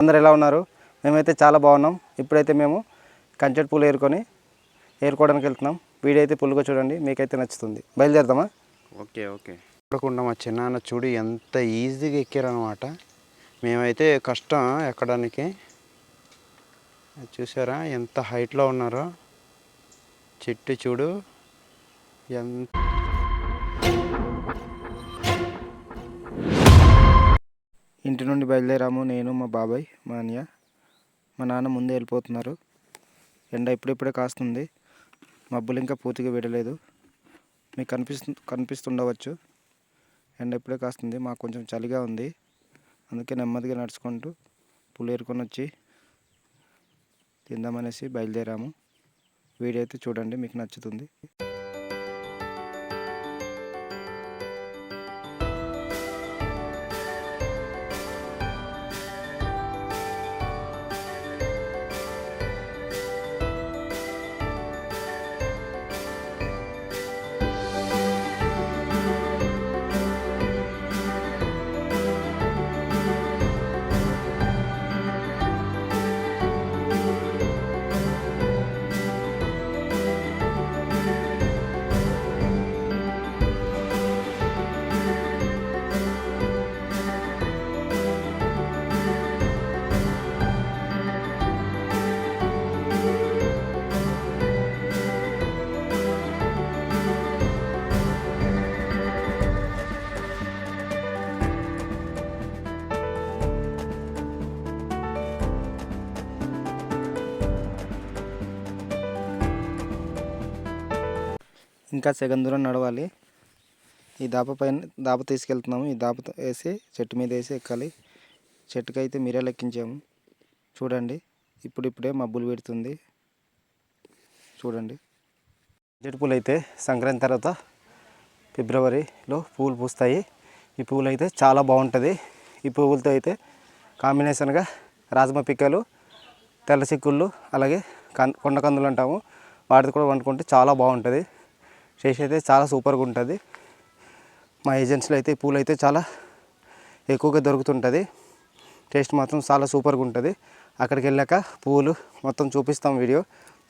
అందరు ఎలా ఉన్నారు? మేమైతే చాలా బాగున్నాం. ఇప్పుడైతే మేము కంచెట్ పూలు ఏరుకొని ఏరుకోవడానికి వెళ్తున్నాం. వీడియో అయితే పుల్లుగా చూడండి. మీకైతే నచ్చుతుంది. బయలుదేరదామా? Okay okay. చూడకుండా మా చిన్నాన్న చూడు ఎంత ఈజీగా ఎక్కారనమాట మేమైతే కష్టం ఎక్కడానికి. చూసారా ఎంత హైట్లో ఉన్నారో? చెట్టు చూడు. ఎంత ఇంటి నుండి బయలుదేరాము నేను మా బాబాయ్ మా అన్నయ్య మా నాన్న ముందే వెళ్ళిపోతున్నారు. ఎండ ఇప్పుడిప్పుడే కాస్తుంది. మబ్బులు ఇంకా పూర్తిగా విడలేదు. మీకు కనిపిస్తు కనిపిస్తుండవచ్చు. ఎండ ఇప్పుడే కాస్తుంది. మాకు కొంచెం చలిగా ఉంది. అందుకే నెమ్మదిగా నడుచుకుంటూ పులేరుకొని వచ్చి తిందామనేసి బయలుదేరాము. వీడియో అయితే చూడండి మీకు నచ్చుతుంది. ఇంకా సగం దూరం నడవాలి. ఈ దాప పైన దాప తీసుకెళ్తున్నాము. ఈ దాప వేసి చెట్టు మీద వేసి ఎక్కాలి. చెట్టుకి అయితే మీరే లెక్కించాము. చూడండి. ఇప్పుడిప్పుడే మబ్బులు పెడుతుంది. చూడండి. చెట్టు పూలు అయితే సంక్రాంతి తర్వాత ఫిబ్రవరిలో పూలు పూస్తాయి. ఈ పువ్వులు అయితే చాలా బాగుంటుంది. ఈ పువ్వులతో అయితే కాంబినేషన్గా రాజమ పిక్కలు తెల్ల చిక్కుళ్ళు అలాగే కన్ కొండ కందులు అంటాము. వాటితో కూడా వండుకుంటే చాలా బాగుంటుంది. టేస్ట్ అయితే చాలా సూపర్గా ఉంటుంది. మా ఏజెన్సీలో అయితే పూలు అయితే చాలా ఎక్కువగా దొరుకుతుంటుంది. టేస్ట్ మాత్రం చాలా సూపర్గా ఉంటుంది. అక్కడికి వెళ్ళాక పూలు మొత్తం చూపిస్తాం వీడియో.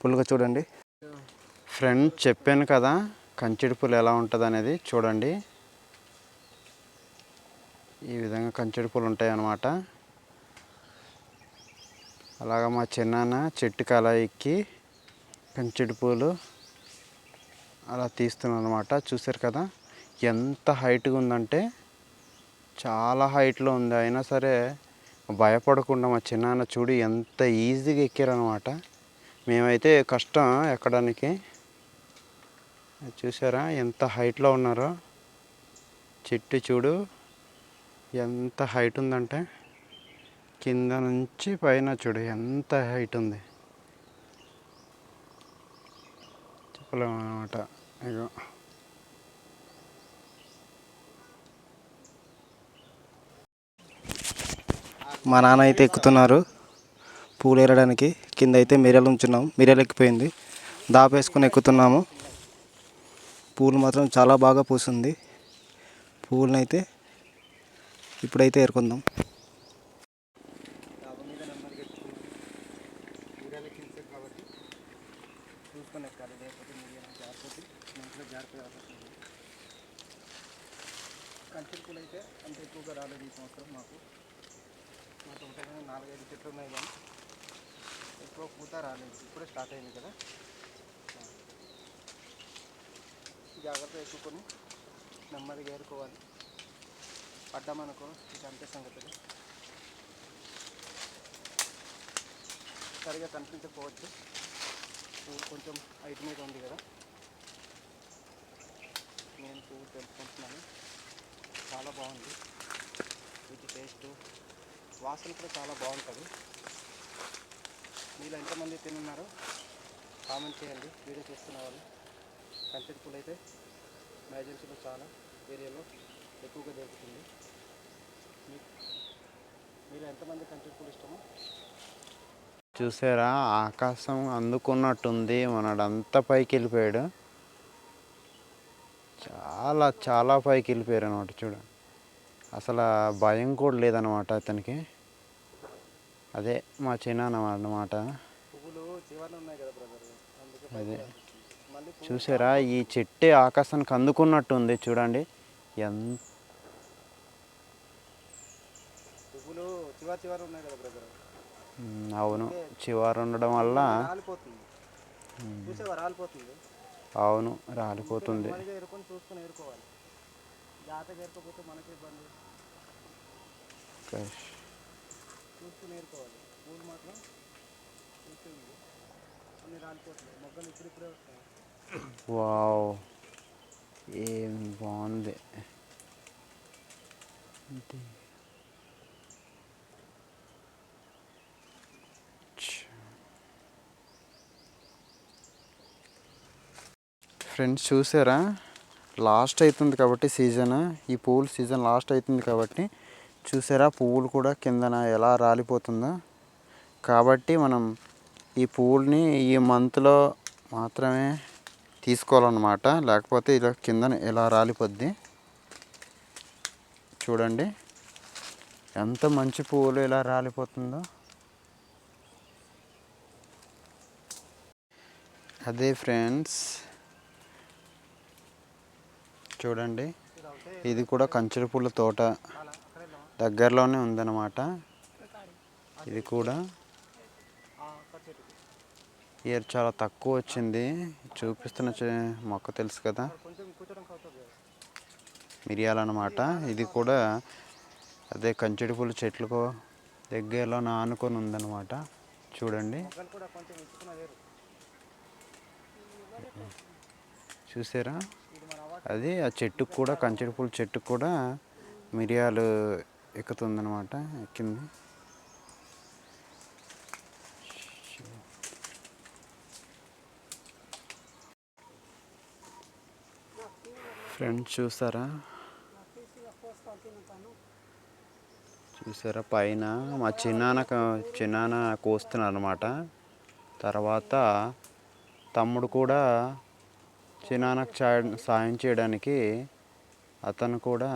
ఫుల్గా చూడండి. ఫ్రెండ్ చెప్పాను కదా కంచెడు పూలు ఎలా ఉంటుంది అనేది చూడండి. ఈ విధంగా కంచెడు పూలు ఉంటాయి అన్నమాట. అలాగా మా చిన్నాన్న చెట్టుకి అలా ఎక్కి పూలు అలా తీస్తున్నాను అనమాట చూసారు కదా? ఎంత హైట్గా ఉందంటే చాలా హైట్లో ఉంది. అయినా సరే భయపడకుండా మా చిన్నాన్న చూడు ఎంత ఈజీగా ఎక్కారనమాట మేమైతే కష్టం ఎక్కడానికి. చూసారా ఎంత హైట్లో ఉన్నారో? చెట్టు చూడు ఎంత హైట్ ఉందంటే కింద నుంచి పైన చూడు ఎంత హైట్ ఉంది. చెప్పలేము అనమాట ఇగో మా నాన్న అయితే ఎక్కుతున్నారు. పూలు ఏరడానికి కింద అయితే మిరియలు ఉంచున్నాం. మిరియలు ఎక్కిపోయింది. దాపేసుకొని ఎక్కుతున్నాము. పూలు మాత్రం చాలా బాగా పూసింది. పూలనైతే ఇప్పుడైతే ఏరుకుందాం కంచెల పూలు అయితే అంత ఎక్కువగా రాలేదు ఈ సంవత్సరం మాకు. మా తోటలో నాలుగైదు చెట్లు ఉన్నాయి కానీ ఎక్కువ పూత రాలేదు. ఇప్పుడే స్టార్ట్ అయింది కదా. జాగ్రత్త ఎక్కుకొని నెమ్మదిగా ఏరుకోవాలి. పడ్డామనుకో ఇది అంతే సంగతులు సరిగా కనిపించకపోవచ్చు. పువ్వు కొంచెం హైట్ మీద ఉంది కదా. నేను పువ్వు తెలుసుకుంటున్నాను. చాలా బాగుంది. వీటి టేస్ట్ వాసన కూడా చాలా బాగుంటుంది. మీరు ఎంతమంది తినున్నారో కామెంట్ చేయండి. వీడియో చూస్తున్న వాళ్ళు. కంచెటి పూలు అయితే మా ఏజెన్సీలో చాలా ఏరియాలో ఎక్కువగా దొరుకుతుంది. మీరు ఎంతమంది కంచెటి పూలు ఇష్టమో చూసారా? ఆకాశం అందుకున్నట్టుంది. మనడంతా పైకి వెళ్ళిపోయాడు. చాలా చాలా పైకి వెళ్ళిపోయారు అనమాట చూడండి. అసలు భయం కూడా లేదనమాట అతనికి. అదే మా అన్నమాట. అందుకే అదే. చూసారా? ఈ చెట్టే ఆకాశానికి అందుకున్నట్టు ఉంది చూడండి. ఎంత అవును. చివరి ఉండడం వల్ల అవును రాలిపోతుంది. మనకి ఇబ్బంది. చూసుకుని పూలు మాత్రం చూస్తుంది అన్ని రాలిపోతున్నాయి. మొగ్గలు ఇప్పుడిప్పుడే వస్తాయి. వావ్ ఏం బాగుంది. ఫ్రెండ్స్ చూసారా? లాస్ట్ అవుతుంది కాబట్టి సీజన్. ఈ పువ్వుల సీజన్ లాస్ట్ అవుతుంది కాబట్టి చూసారా పువ్వులు కూడా కిందన ఎలా రాలిపోతుందో. కాబట్టి మనం ఈ పువ్వుల్ని ఈ మంత్లో మాత్రమే తీసుకోవాలన్నమాట. లేకపోతే ఇలా కిందన ఎలా రాలిపోద్ది చూడండి. ఎంత మంచి పువ్వులు ఇలా రాలిపోతుందో. అదే ఫ్రెండ్స్ చూడండి. ఇది కూడా కంచెడు పూల తోట దగ్గరలోనే ఉందన్నమాట. ఇది కూడా ఇయర్ చాలా తక్కువ వచ్చింది. చూపిస్తున్న మొక్క తెలుసు కదా. మిరియాలన్నమాట ఇది కూడా అదే కంచెడు పూల చెట్లకు దగ్గరలో ఆనుకొని ఉందన్నమాట. చూడండి. చూసారా? అది ఆ చెట్టుకు కూడా కంచెడు పూల చెట్టుకు కూడా మిరియాలు ఎక్కుతుందనమాట ఎక్కింది. ఫ్రెండ్స్ చూసారా? చూసారా? పైన మా చిన్నాన్న చిన్నాన్న కోస్తున్నారు అనమాట తర్వాత తమ్ముడు కూడా చిన్నాన్నకు చా- సాయం చేయడానికి అతను కూడా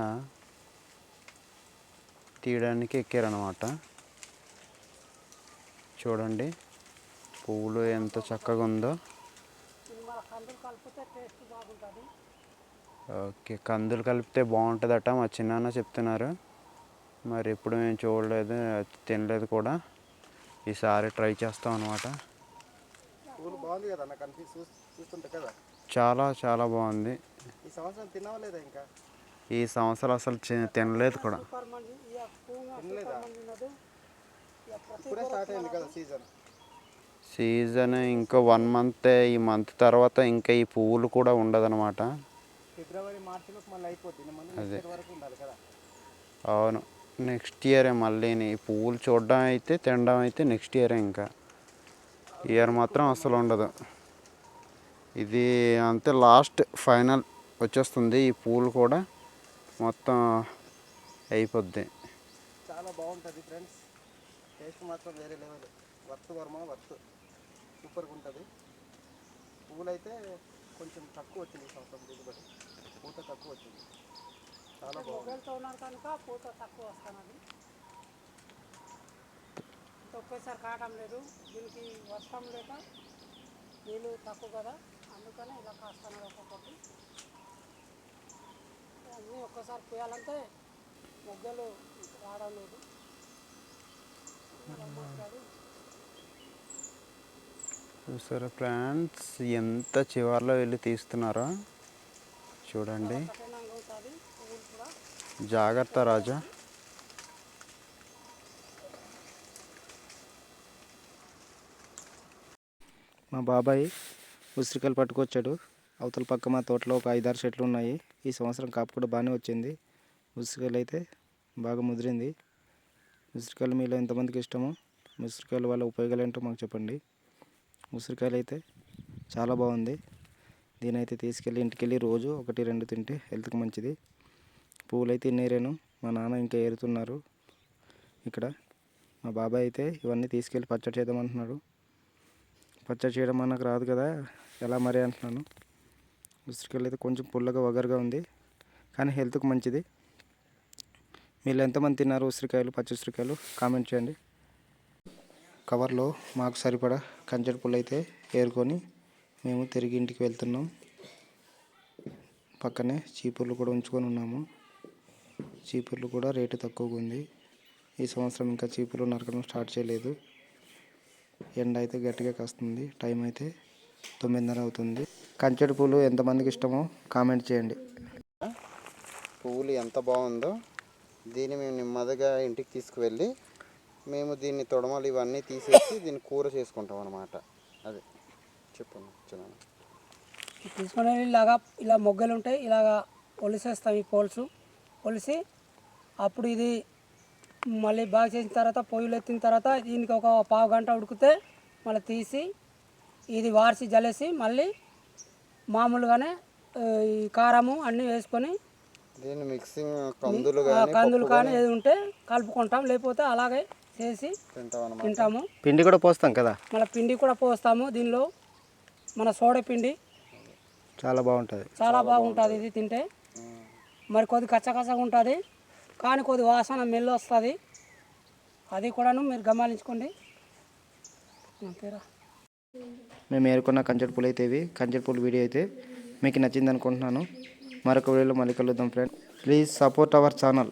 తీయడానికి ఎక్కారనమాట చూడండి పువ్వులు ఎంత చక్కగా ఉందో ఓకే కందులు కలిపితే బాగుంటుందట మా చిన్నాన్న చెప్తున్నారు. మరి ఎప్పుడు మేము చూడలేదు తినలేదు కూడా. ఈసారి ట్రై చేస్తాం అనమాట చాలా చాలా బాగుంది. ఈ సంవత్సరం తిన్నావా లేదా ఇంకా? ఈ సంవత్సరం అసలు తినలేదు కూడా. సీజన్. ఇంకా వన్ మంత్ ఈ మంత్ తర్వాత ఇంకా ఈ పువ్వులు కూడా ఉండదన్నమాట. అదే. అవును. నెక్స్ట్ ఇయరే మళ్ళీ ఈ పువ్వులు చూడడం అయితే తినడం అయితే నెక్స్ట్ ఇయరే ఇంకా. ఇయర్ మాత్రం అసలు ఉండదు. ఇది అంతే లాస్ట్ ఫైనల్ వచ్చేస్తుంది. ఈ పూలు కూడా మొత్తం అయిపోద్ది. చాలా బాగుంటుంది ఫ్రెండ్స్ టేస్ట్ మాత్రం వేరే లెవెల్ వర్త్ వర్మ వర్త్ సూపర్గా ఉంటుంది. పువ్వులు అయితే కొంచెం తక్కువ వచ్చింది సంవత్సరం దిగుబడి. పూత తక్కువ వచ్చింది. చాలా బాగుంది. కనుక పూత తక్కువ వస్తున్నది ఇంత ఒకేసారి కావడం లేదు. దీనికి వర్షం లేక నీళ్ళు తక్కువ కదా. అందుకనే ఇలా కాస్తున్నారు ఒక్కొక్కటి అన్నీ ఒక్కసారి పోయాలంటే మొగ్గలు రావడం లేదు. చూసారా ఫ్రెండ్స్ ఎంత చివర్లో వెళ్ళి తీస్తున్నారో చూడండి. జాగ్రత్త రాజా. మా బాబాయ్ ఉసిరికాయలు పట్టుకొచ్చాడు. అవతల పక్క మా తోటలో ఒక ఐదారు చెట్లు ఉన్నాయి. ఈ సంవత్సరం కాపు కూడా బాగానే వచ్చింది. ఉసిరికాయలు అయితే బాగా ముదిరింది. ఉసిరికాయలు మీలో ఎంతమందికి ఇష్టమో ఉసిరికాయలు వల్ల ఉపయోగాలు ఏంటో మాకు చెప్పండి. ఉసిరికాయలు అయితే చాలా బాగుంది. దీని అయితే తీసుకెళ్ళి ఇంటికి వెళ్ళి రోజు ఒకటి రెండు తింటే హెల్త్కి మంచిది. పువ్వులు అయితే ఇన్నేరాను మా నాన్న ఇంకా ఏరుతున్నారు ఇక్కడ. మా బాబాయ్ అయితే ఇవన్నీ తీసుకెళ్ళి పచ్చడి చేద్దామంటున్నాడు పచ్చడి చేయడం మనకు రాదు కదా. ఎలా మరి అంటున్నాను? ఉసిరికాయలు అయితే కొంచెం పుల్లగా వగరుగా ఉంది. కానీ హెల్త్కి మంచిది. మీరు ఎంతమంది తిన్నారు ఉసిరికాయలు పచ్చి ఉసిరికాయలు? కామెంట్ చేయండి. కవర్లో మాకు సరిపడా కంచెడు పుల్ల అయితే ఏరుకొని మేము తిరిగి ఇంటికి వెళ్తున్నాం. పక్కనే చీపుర్లు కూడా ఉంచుకొని ఉన్నాము. చీపుర్లు కూడా రేటు తక్కువగా ఉంది. ఈ సంవత్సరం ఇంకా చీపుర్లు నరకడం స్టార్ట్ చేయలేదు. ఎండ అయితే గట్టిగా కాస్తుంది. టైం అయితే తొమ్మిదిన్నర అవుతుంది. కంచెడు పూలు ఎంతమందికి ఇష్టమో కామెంట్ చేయండి. పువ్వులు ఎంత బాగుందో దీన్ని మేము నెమ్మదిగా ఇంటికి తీసుకువెళ్ళి మేము దీన్ని తొడమలు ఇవన్నీ తీసేసి దీన్ని కూర చేసుకుంటాం అనమాట అది. చెప్పండి చిన్న తీసుకొని ఇలాగా ఇలా మొగ్గలు ఉంటాయి ఇలాగా ఒలిసేస్తాం ఈ పోల్స్. ఒలిసి అప్పుడు ఇది మళ్ళీ బాగా చేసిన తర్వాత పొయ్యిలు ఎత్తిన తర్వాత దీనికి ఒక పావు గంట ఉడికితే మళ్ళీ తీసి ఇది వార్చి జలేసి మళ్ళీ మామూలుగానే ఈ కారము అన్నీ వేసుకొని దీన్ని మిక్సింగ్ కందులు కందులు కానీ ఏది ఉంటే కలుపుకుంటాం. లేకపోతే అలాగే చేసి తింటాము. పిండి కూడా పోస్తాం కదా? మళ్ళీ పిండి కూడా పోస్తాము దీనిలో. మన సోడా పిండి. చాలా బాగుంటుంది. చాలా బాగుంటుంది ఇది తింటే. మరి కొద్ది కచ్చకచ్చగా ఉంటుంది. కానీ కొద్ది వాసన మెల్లు వస్తుంది. అది కూడాను మీరు గమనించుకోండి. మేము ఏరుకున్న కంచెడు పూలు అయితే ఇవి. కంచెడు పూలు వీడియో అయితే మీకు నచ్చింది అనుకుంటున్నాను. మరొక వీడియోలో మళ్ళీ కలుద్దాం friend please support our channel